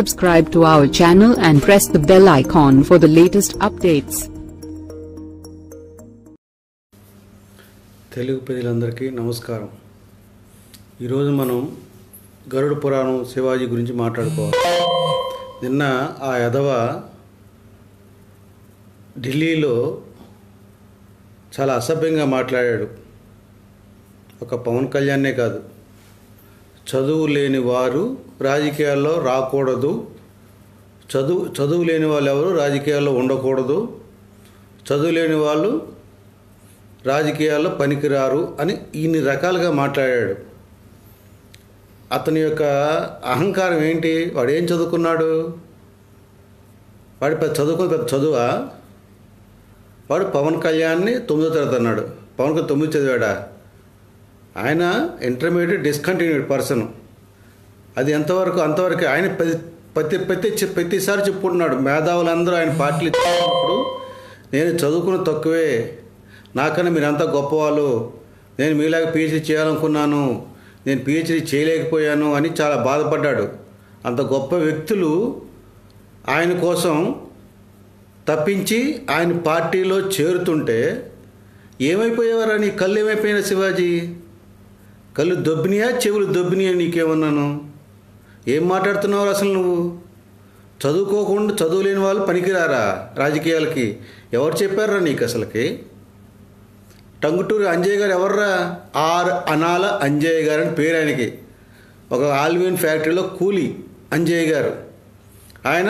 Subscribe to our channel and press the bell icon for the latest updates. Telugu ప్రజలందరికీ నమస్కారం. ఈరోజు మనం గరుడ పురాణం శివాజీ గురించి మాట్లాడుకోవాలి. నిన్న ఆ యదవ ఢిల్లీలో చాలా అసభ్యంగా మాట్లాడాడు. ఒక పవన్ కళ్యాణ్నే కాదు చదువు లేని వారు రాజకీయాల్లో రాకూడదు. చదువు చదువు లేని వాళ్ళు ఎవరు రాజకీయాల్లో ఉండకూడదు. చదువు లేని వాళ్ళు రాజకీయాల్లో పనికిరారు అని ఇన్ని రకాలుగా మాట్లాడాడు. అతని యొక్క అహంకారం ఏంటి? వాడు ఏం చదువుకున్నాడు? వాడు పెద్ద చదువుకుని పెద్ద చదువా? వాడు పవన్ కళ్యాణ్ని తొమ్మిదో తరగతి అన్నాడు. పవన్ కళ్యాణ్ తొమ్మిది చదివాడా? ఆయన ఇంటర్మీడియట్ డిస్కంటిన్యూడ్ పర్సన్ అది ఎంతవరకు అంతవరకు ఆయన ప్రతి ప్రతి ప్రతి ప్రతిసారి చెప్పుకుంటున్నాడు. మేధావులందరూ ఆయన పార్టీలు ఇచ్చినప్పుడు నేను చదువుకున్న తక్కువే. నాకన్నా మీరంతా గొప్పవాళ్ళు. నేను మీలాగా పిహెచ్డీ చేయాలనుకున్నాను. నేను పిహెచ్డీ చేయలేకపోయాను అని చాలా బాధపడ్డాడు. అంత గొప్ప వ్యక్తులు ఆయన కోసం తప్పించి ఆయన పార్టీలో చేరుతుంటే ఏమైపోయేవారని కళ్ళు ఏమైపోయినా శివాజీ? కళ్ళు దొబ్బినియా చెవులు దొబ్బినియా నీకేమన్నాను? ఏం మాట్లాడుతున్నావు అసలు నువ్వు? చదువుకోకుండా చదువులేని వాళ్ళు పనికిరారా రాజకీయాలకి? ఎవరు చెప్పారా నీకు అసలుకి? టంగుటూరు అంజయ్ గారు ఎవర్రా? ఆర్ అనాల అంజయ్ గారు అని పేరు ఆయనకి. ఒక ఆల్విన్ ఫ్యాక్టరీలో కూలీ అంజయ్ గారు. ఆయన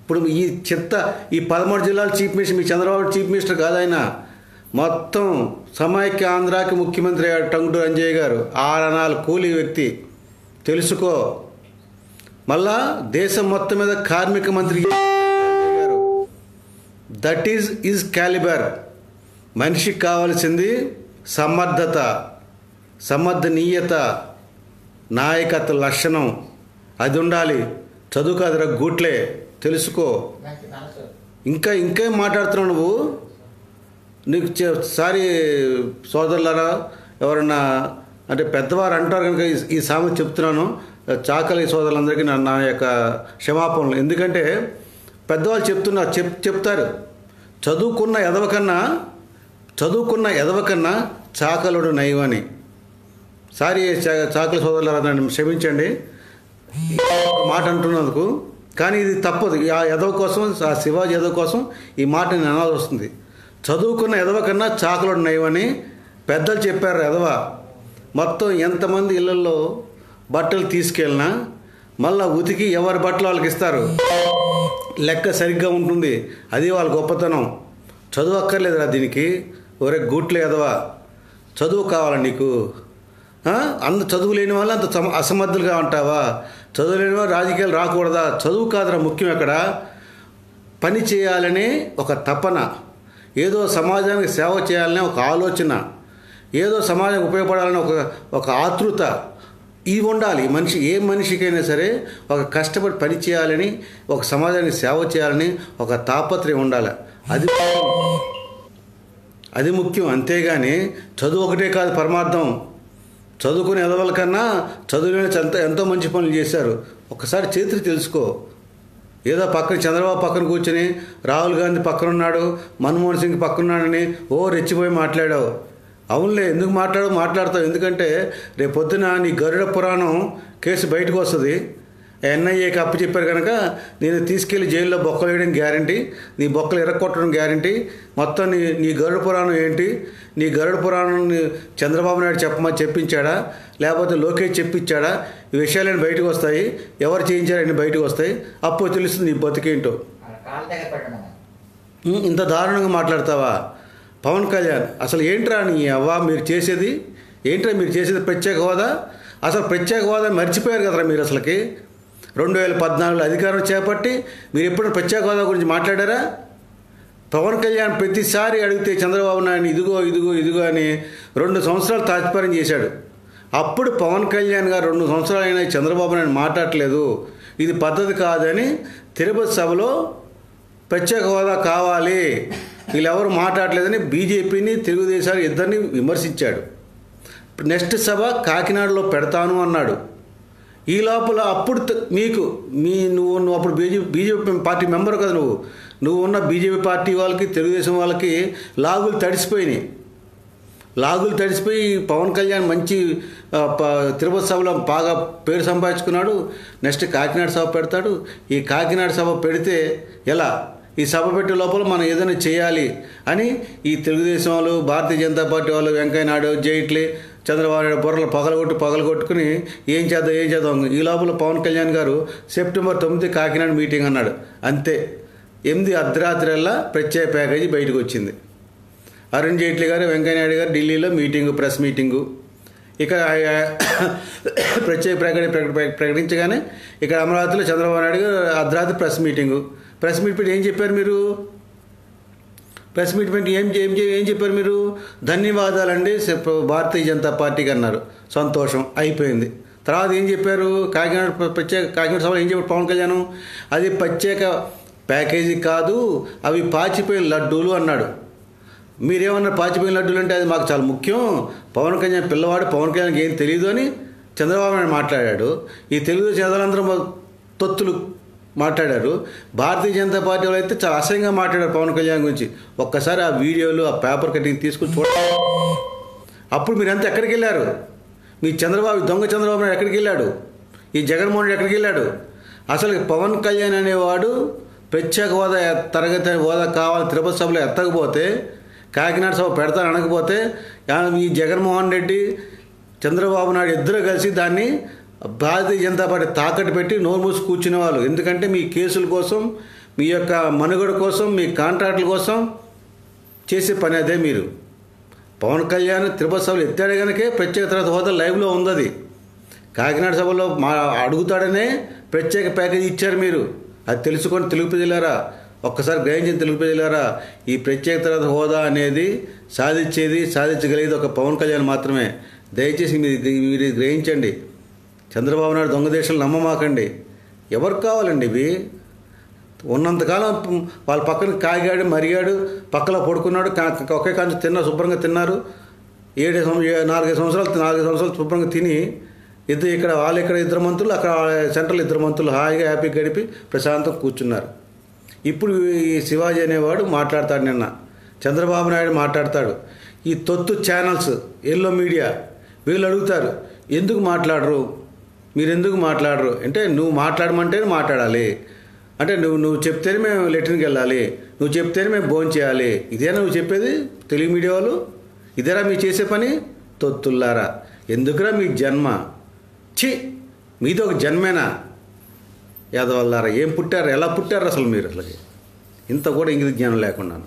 ఇప్పుడు ఈ చెత్త ఈ పదమూడు జిల్లాల చీఫ్ మినిస్టర్ మీ చంద్రబాబు చీఫ్ మినిస్టర్ కాదు ఆయన. మొత్తం సమైక్య ఆంధ్రాకి ముఖ్యమంత్రి అయ్యాడు టంగుటూరు అంజయ్ గారు. ఆరు అనాల కూలీ వ్యక్తి. తెలుసుకో. మళ్ళా దేశం మొత్తం మీద కార్మిక మంత్రి దట్ ఈజ్ ఈజ్ క్యాలిబర్ మనిషికి కావాల్సింది సమర్థత సమర్థనీయత నాయకత్వ లక్షణం. అది ఉండాలి. చదువు కాదురా గూట్లే. తెలుసుకో. ఇంకా ఇంకేం మాట్లాడుతున్నావు నువ్వు? నీకు చె- సారీ సోదరులారా ఎవరన్నా అంటే పెద్దవారు అంటారు కనుక ఈ- ఈ సామెత చెప్తున్నాను. చాకలి సోదరులందరికీ నా నా యొక్క క్షమాపణలు. ఎందుకంటే పెద్దవాళ్ళు చెప్తున్నారు చెప్ చెప్తారు. చదువుకున్న ఎదవ కన్నా చదువుకున్న ఎదవ కన్నా చాకలుడు నైవని సారీ చా- చాకలి సోదరులారా నన్ను క్షమించండి మాట అంటున్నందుకు. కానీ ఇది తప్పదు. ఆ ఎదవ కోసం ఆ శివాజీ ఎదవ కోసం ఈ మాట నేను అనాల్సి వస్తుంది. చదువుకున్న ఎదవ కన్నా చాకులు నయమని పెద్దలు చెప్పారు ఎదవ మొత్తం ఎంతమంది ఇళ్ళల్లో బట్టలు తీసుకెళ్ళినా మళ్ళా ఉతికి ఎవరి బట్టలు వాళ్ళకి ఇస్తారు? లెక్క సరిగ్గా ఉంటుంది. అది వాళ్ళ గొప్పతనం. చదువు అక్కర్లేదురా దీనికి. ఒరే గూట్లే ఎదవా చదువు కావాలా నీకు? అంత చదువు లేని వాళ్ళు అంత సమ- అసమర్థులుగా ఉంటావా చదువు లేని వాళ్ళు రాజకీయాలు రాకూడదా? చదువు కాదురా ముఖ్యం ఎక్కడ? పని చేయాలనే ఒక తపన. ఏదో సమాజానికి సేవ చేయాలనే ఒక ఆలోచన ఏదో సమాజానికి ఉపయోగపడాలని ఒక ఒక ఆతృత ఇవి ఉండాలి. మనిషి ఏ మనిషికైనా సరే ఒక కష్టపడి పని చేయాలని ఒక సమాజానికి సేవ చేయాలని ఒక తాపత్రయం ఉండాలి. అది అది ముఖ్యం. అంతేగాని చదువు ఒకటే కాదు పరమార్థం. చదువుకునే ఎదవల కన్నా చదువులేని ఎంత ఎంతో మంచి పనులు చేశారు. ఒకసారి చరిత్ర తెలుసుకో. ఏదో పక్కన చంద్రబాబు పక్కన కూర్చొని రాహుల్ గాంధీ పక్కన ఉన్నాడు మన్మోహన్ సింగ్ పక్కనున్నాడని ఓ రెచ్చిపోయి మాట్లాడావు. అవునులే ఎందుకు మాట్లాడు మాట్లాడతావు. ఎందుకంటే రేపు పొద్దున నీ గరుడ పురాణం కేసు బయటకు వస్తుంది. ఎన్ఐఏకి అప్పు చెప్పారు కనుక నేను తీసుకెళ్ళి జైల్లో బొక్కలు వేయడం గ్యారంటీ నీ బొక్కలు ఎరక్కొట్టడం గ్యారంటీ మొత్తం నీ నీ గరుడ పురాణం ఏంటి నీ గరుడ పురాణం చంద్రబాబు నాయుడు చెప్పమని చెప్పించాడా లేకపోతే లోకేష్ చెప్పించాడా ఈ విషయాలన్నీ బయటకు వస్తాయి ఎవరు చేయించారని బయటకు వస్తాయి అప్పుడు తెలుస్తుంది నీ బతికేంటో. ఇంత దారుణంగా మాట్లాడతావా? పవన్ కళ్యాణ్ అసలు ఏంట్రా నీ అవ్వ మీరు చేసేది? ఏంట్రా మీరు చేసేది ప్రత్యేక హోదా? అసలు ప్రత్యేక హోదా మర్చిపోయారు కదరా మీరు అసలుకి? రెండు వేల పద్నాలుగులో అధికారం చేపట్టి మీరు ఎప్పుడు ప్రత్యేక హోదా గురించి మాట్లాడారా? పవన్ కళ్యాణ్ ప్రతిసారి అడిగితే చంద్రబాబు నాయుడు ఇదిగో ఇదిగో ఇదిగో అని రెండు సంవత్సరాలు తాత్పర్యం చేశాడు. అప్పుడు పవన్ కళ్యాణ్ గారు రెండు సంవత్సరాలు అయినా చంద్రబాబు నాయుడు మాట్లాడలేదు. ఇది పద్ధతి కాదని తిరుపతి సభలో ప్రత్యేక హోదా కావాలి. వీళ్ళెవరు మాట్లాడలేదని బీజేపీని తెలుగుదేశాలు ఇద్దరిని విమర్శించాడు. నెక్స్ట్ సభ కాకినాడలో పెడతాను అన్నాడు. ఈ లోపల అప్పుడు మీకు మీ నువ్వు నువ్వు అప్పుడు బీజేపీ బీజేపీ పార్టీ మెంబర్ కదా నువ్వు. నువ్వు ఉన్న బీజేపీ పార్టీ వాళ్ళకి తెలుగుదేశం వాళ్ళకి లాగులు తడిసిపోయినాయి. లాగులు తడిసిపోయి పవన్ కళ్యాణ్ మంచి ప- తిరుపతి సభలో బాగా పేరు సంపాదించుకున్నాడు. నెక్స్ట్ కాకినాడ సభ పెడతాడు. ఈ కాకినాడ సభ పెడితే ఎలా? ఈ సభ పెట్టే లోపల మనం ఏదైనా చేయాలి అని ఈ తెలుగుదేశం వాళ్ళు భారతీయ జనతా పార్టీ వాళ్ళు వెంకయ్య నాయుడు జైట్లీ చంద్రబాబు నాయుడు బుర్రలు పగలగొట్టు పగలగొట్టుకుని ఏం చేద్దాం ఏం చేద్దాం? ఈ లోపల పవన్ కళ్యాణ్ గారు సెప్టెంబర్ తొమ్మిది కాకినాడ మీటింగ్ అన్నాడు. అంతే. ఎనిమిది అర్ధరాత్రిల్లా ప్రత్యేక ప్యాకేజీ బయటకు వచ్చింది. అరుణ్ జైట్లీ గారు వెంకయ్యనాయుడు గారు ఢిల్లీలో మీటింగు ప్రెస్ మీటింగు. ఇక ప్రత్యేక ప్రకటన ప్రకటించగానే ఇక్కడ అమరావతిలో చంద్రబాబు నాయుడు గారు అర్ధరాత్రి ప్రెస్ మీటింగు. ప్రెస్ మీట్ పెట్టి ఏం చెప్పారు మీరు? ప్రెస్ మీట్ పెట్టి ఏం ఏం ఏం చెప్పారు మీరు? ధన్యవాదాలండి భారతీయ జనతా పార్టీకి అన్నారు. సంతోషం అయిపోయింది. తర్వాత ఏం చెప్పారు? కాకినాడ ప్రత్యేక కాకినాడ సభలో ఏం చెప్పారు పవన్ కళ్యాణ్? అది ప్రత్యేక ప్యాకేజీ కాదు అవి పాచిపోయిన లడ్డూలు అన్నాడు. మీరేమన్నారు పాచిపోయిన లడ్డూలు అంటే అది మాకు చాలా ముఖ్యం? పవన్ కళ్యాణ్ పిల్లవాడు పవన్ కళ్యాణ్కి ఏం తెలియదు అని చంద్రబాబు నాయుడు మాట్లాడాడు. ఈ తెలుగుదేశం చదవాలందరూ తొత్తులు మాట్లాడారు. భారతీయ జనతా పార్టీ వాళ్ళు అయితే చాలా అసహ్యంగా మాట్లాడారు పవన్ కళ్యాణ్ గురించి. ఒక్కసారి ఆ వీడియోలు ఆ పేపర్ కటింగ్ తీసుకుని చూడండి అప్పుడు మీరంతా ఎక్కడికి వెళ్ళారు? మీ చంద్రబాబు దొంగ చంద్రబాబు నాయుడు ఎక్కడికి వెళ్ళాడు? ఈ జగన్మోహన్ రెడ్డి ఎక్కడికి వెళ్ళాడు? అసలు పవన్ కళ్యాణ్ అనేవాడు ప్రత్యేక హోదా తరగతి హోదా కావాలి తిరుపతి సభలో ఎత్తకపోతే కాకినాడ సభ పెడతాను అనకపోతే ఈ జగన్మోహన్ రెడ్డి చంద్రబాబు నాయుడు ఇద్దరు కలిసి దాన్ని భారతీయ జనతా పార్టీ తాకట్టు పెట్టి నోరు మూసి కూర్చునే వాళ్ళు. ఎందుకంటే మీ కేసుల కోసం మీ యొక్క మనుగడ కోసం మీ కాంట్రాక్టుల కోసం చేసే పని అదే మీరు. పవన్ కళ్యాణ్ తిరుపతి సభలు ఎత్తాడు కనుకే ప్రత్యేక తర్వాత హోదా లైవ్లో ఉంది అది కాకినాడ సభలో మా అడుగుతాడనే ప్రత్యేక ప్యాకేజీ ఇచ్చారు మీరు. అది తెలుసుకొని తెలుగు ప్రజలారా ఒక్కసారి గ్రహించిన తెలుగు ప్రజలారా ఈ ప్రత్యేక తర్వాత హోదా అనేది సాధించేది సాధించగలిగేది ఒక పవన్ కళ్యాణ్ మాత్రమే. దయచేసి మీరు మీరు గ్రహించండి. చంద్రబాబు నాయుడు దొంగ నమ్మమాకండి. ఎవరికి కావాలండి ఇవి? ఉన్నంతకాలం వాళ్ళ పక్కన కాగాడు మరిగాడు పక్కలో పడుకున్నాడు ఒకే కాంచి తిన్నా శుభ్రంగా తిన్నారు. ఏడు నాలుగైదు సంవత్సరాలు నాలుగైదు సంవత్సరాలు శుభ్రంగా తిని ఇద్దరు ఇక్కడ వాళ్ళు ఇక్కడ ఇద్దరు మంత్రులు అక్కడ సెంట్రల్ ఇద్దరు మంత్రులు హాయిగా హ్యాపీగా గడిపి ప్రశాంతం కూర్చున్నారు. ఇప్పుడు ఈ శివాజీ అనేవాడు మాట్లాడతాడు నిన్న. చంద్రబాబు నాయుడు మాట్లాడతాడు. ఈ తొత్తు ఛానల్స్ ఎల్లో మీడియా వీళ్ళు అడుగుతారు ఎందుకు మాట్లాడరు? మీరు ఎందుకు మాట్లాడరు? అంటే నువ్వు మాట్లాడమంటేనే మాట్లాడాలి. అంటే నువ్వు నువ్వు చెప్తేనే మేము లెటర్కి వెళ్ళాలి. నువ్వు చెప్తేనే మేము భోజనం చేయాలి. ఇదేనా నువ్వు చెప్పేది? తెలుగు మీడియా వాళ్ళు? ఇదేరా మీరు చేసే పని? తొత్తుల్లారా. ఎందుకురా మీ జన్మ? ఛీ! మీది ఒక జన్మేనా? యాదవల్లారా ఏం పుట్టారు? ఎలా పుట్టారు అసలు మీరు అసలు ఇంత కూడా ఇంగ్లీష్ జ్ఞానం లేకున్నాను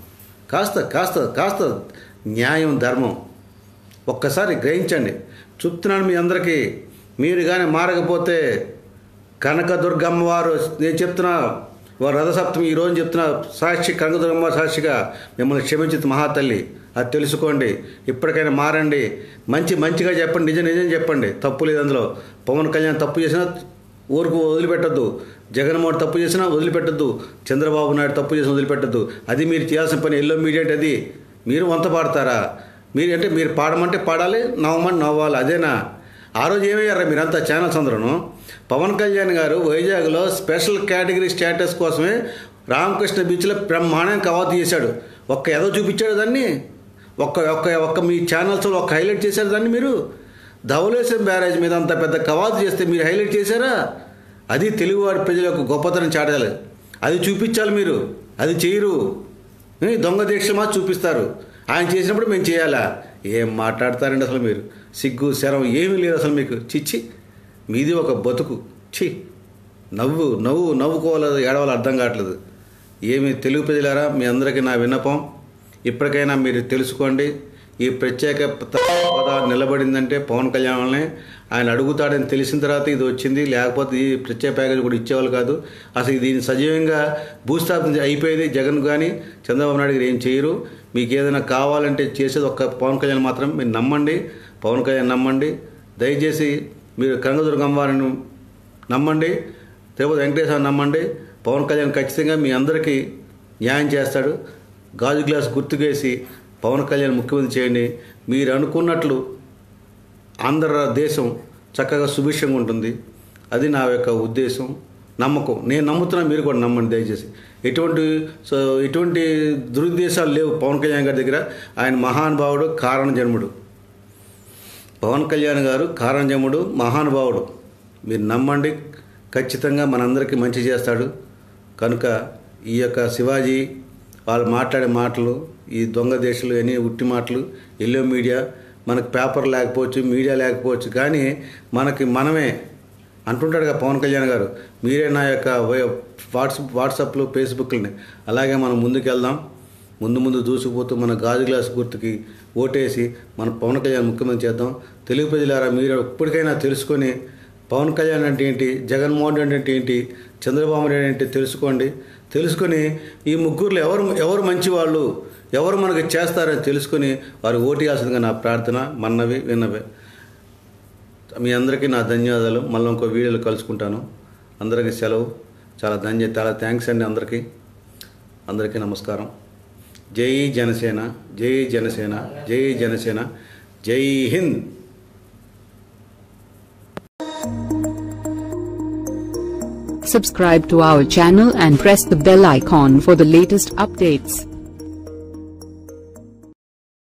కాస్త కాస్త కాస్త న్యాయం ధర్మం. ఒక్కసారి గ్రహించండి. చెప్తున్నాను మీ అందరికీ. మీరు కానీ మారకపోతే కనకదుర్గమ్మ వారు నేను చెప్తున్నా వారు రథసప్తమి ఈరోజు చెప్తున్నా సాక్షి కనకదుర్గమ్మ సాక్షిగా మిమ్మల్ని క్షమించింది మహాతల్లి. అది తెలుసుకోండి. ఇప్పటికైనా మారండి. మంచి మంచిగా చెప్పండి. నిజం నిజం చెప్పండి. తప్పు లేదు అందులో. పవన్ కళ్యాణ్ తప్పు చేసినా ఊరుకు వదిలిపెట్టద్దు. జగన్మోహన్ తప్పు చేసినా వదిలిపెట్టద్దు. చంద్రబాబు నాయుడు తప్పు చేసినా వదిలిపెట్టద్దు. అది మీరు చేయాల్సిన పని ఎల్లో మీడియా అది. మీరు వంత పాడతారా మీరు అంటే మీరు పాడమంటే పాడాలి నవ్వమంటే నవ్వాలి. అదేనా? ఆ రోజు ఏమయ్యారా మీరంతా ఛానల్స్ అందరూ పవన్ కళ్యాణ్ గారు వైజాగ్లో స్పెషల్ కేటగిరీ స్టేటస్ కోసమే రామకృష్ణ బీచ్లో బ్రహ్మాండంగా కవాతు చేశాడు ఒక్క ఏదో చూపించాడు దాన్ని? ఒక్క ఒక్క ఒక్క మీ ఛానల్స్లో ఒక్క హైలైట్ చేశారు దాన్ని మీరు? ధవలేశ్వరం బ్యారేజ్ మీద అంత పెద్ద కవాతు చేస్తే మీరు హైలైట్ చేశారా? అది తెలుగువాడి ప్రజల యొక్క గొప్పతనం చాటాలి అది చూపించాలి మీరు. అది చేయరు. దొంగ దీక్ష మా చూపిస్తారు. ఆయన చేసినప్పుడు మేము చేయాలా? ఏం మాట్లాడతారండి అసలు మీరు? సిగ్గు శరం ఏమీ లేదు అసలు మీకు. చిచ్చి మీది ఒక బతుకు. ఛీ. నవ్వు నవ్వు నవ్వుకోవాలి ఏడవాలి అర్థం కావట్లేదు. ఏమి తెలుగు ప్రజలారా మీ అందరికీ నా విన్నపం. ఇప్పటికైనా మీరు తెలుసుకోండి. ఈ ప్రత్యేక హోదా నిలబడిందంటే పవన్ కళ్యాణ్ వల్లనే. ఆయన అడుగుతాడని తెలిసిన తర్వాత ఇది వచ్చింది. లేకపోతే ఈ ప్రత్యేక ప్యాకేజ్ కూడా ఇచ్చేవాళ్ళు కాదు. అసలు దీన్ని సజీవంగా భూస్థాపన అయిపోయేది జగన్ కానీ చంద్రబాబు నాయుడు గారు ఏం చేయరు. మీకు ఏదైనా కావాలంటే చేసేది ఒక్క పవన్ కళ్యాణ్ మాత్రం మీరు నమ్మండి. పవన్ కళ్యాణ్ నమ్మండి. దయచేసి మీరు కనకదుర్గమ్మ వారిని నమ్మండి. తిరుపతి వెంకటేశ్వర నమ్మండి. పవన్ కళ్యాణ్ ఖచ్చితంగా మీ అందరికీ న్యాయం చేస్తాడు. గాజు గ్లాస్ గుర్తుకేసి పవన్ కళ్యాణ్ ముఖ్యమంత్రి చేయండి. మీరు అనుకున్నట్లు ఆంధ్ర దేశం చక్కగా సుభిక్షంగా ఉంటుంది. అది నా యొక్క ఉద్దేశం నమ్మకం. నేను నమ్ముతున్నా మీరు కూడా నమ్మండి దయచేసి. ఎటువంటి సో ఎటువంటి దురుద్దేశాలు లేవు పవన్ కళ్యాణ్ గారి దగ్గర. ఆయన మహానుభావుడు కారణ జన్ముడు పవన్ కళ్యాణ్ గారు కారంజముడు మహానుభావుడు. మీరు నమ్మండి ఖచ్చితంగా మనందరికీ మంచి చేస్తాడు. కనుక ఈ యొక్క శివాజీ వాళ్ళు మాట్లాడే మాటలు ఈ దొంగ దేశాలు అన్ని ఉట్టి మాటలు ఎల్లో మీడియా మనకు పేపర్ లేకపోవచ్చు మీడియా లేకపోవచ్చు కానీ మనకి మనమే అంటుంటాడుగా పవన్ కళ్యాణ్ గారు మీరే నా యొక్క వై- వాట్సాప్ వాట్సాప్లు ఫేస్బుక్లని. అలాగే మనం ముందుకెళ్దాం. ముందు ముందు దూసుకుపోతూ మన గాజు గ్లాస్ గుర్తుకి ఓటేసి మన పవన్ కళ్యాణ్ ముఖ్యమంత్రి చేద్దాం. తెలుగు ప్రజలారా మీరు ఇప్పటికైనా తెలుసుకొని పవన్ కళ్యాణ్ అంటే ఏంటి జగన్మోహన్ రెడ్డి అంటే ఏంటి చంద్రబాబు నాయుడు అంటే తెలుసుకోండి. తెలుసుకొని ఈ ముగ్గురులో ఎవరు ఎవరు మంచివాళ్ళు ఎవరు మనకి చేస్తారని తెలుసుకొని వారు ఓటేయాల్సిందిగా నా ప్రార్థన మన్నవి విన్నవి. మీ అందరికీ నా ధన్యవాదాలు. మళ్ళీ ఇంకో వీడియోలో కలుసుకుంటాను. అందరికీ సెలవు. చాలా ధన్య చాలా థ్యాంక్స్ అండి అందరికీ. అందరికీ నమస్కారం. ಜೈ ಜನಸೇನ ಜೈ ಜನಸೇನ ಜೈ ಜನಸೇನ ಜೈ Hind Subscribe to our channel and press the bell icon for the latest updates.